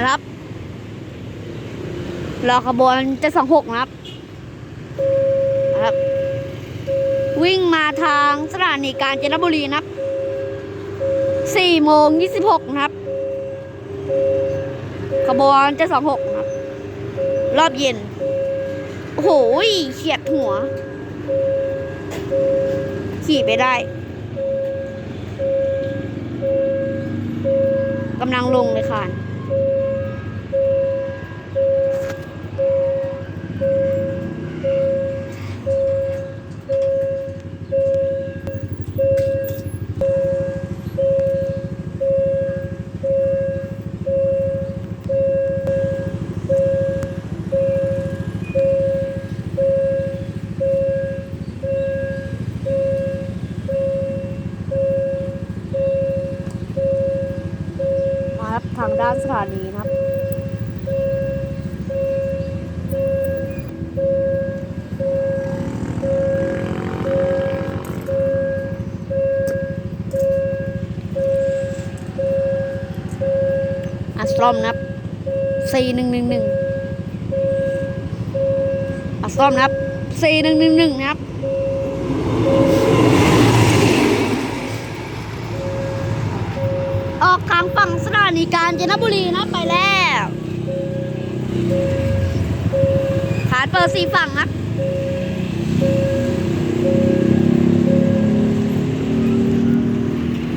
มารับรอขบวนจะสองหกนะครับครับ วิ่งมาทางสถานีกาญจนบุรีนะครับสี่โมงยี่สิบหกนะครับ ขบวนจะสองหกนะครับ รอบเย็น โอ้โหเฉียดหัว ขี่ไปได้กำลังลงเลยค่ะ มาครับ ทางด้านสถานีนะครับอัสตรอมนะครับสี่หนึ่งหนึ่งหนึ่งอัสตรอมนะครับสี่หนึ่งหนึ่งหนึ่งนะครับ ออกทางฝั่งสถานีการจนบุรีนะไปแล้วฐานเปิดสี่ฝั่งครับ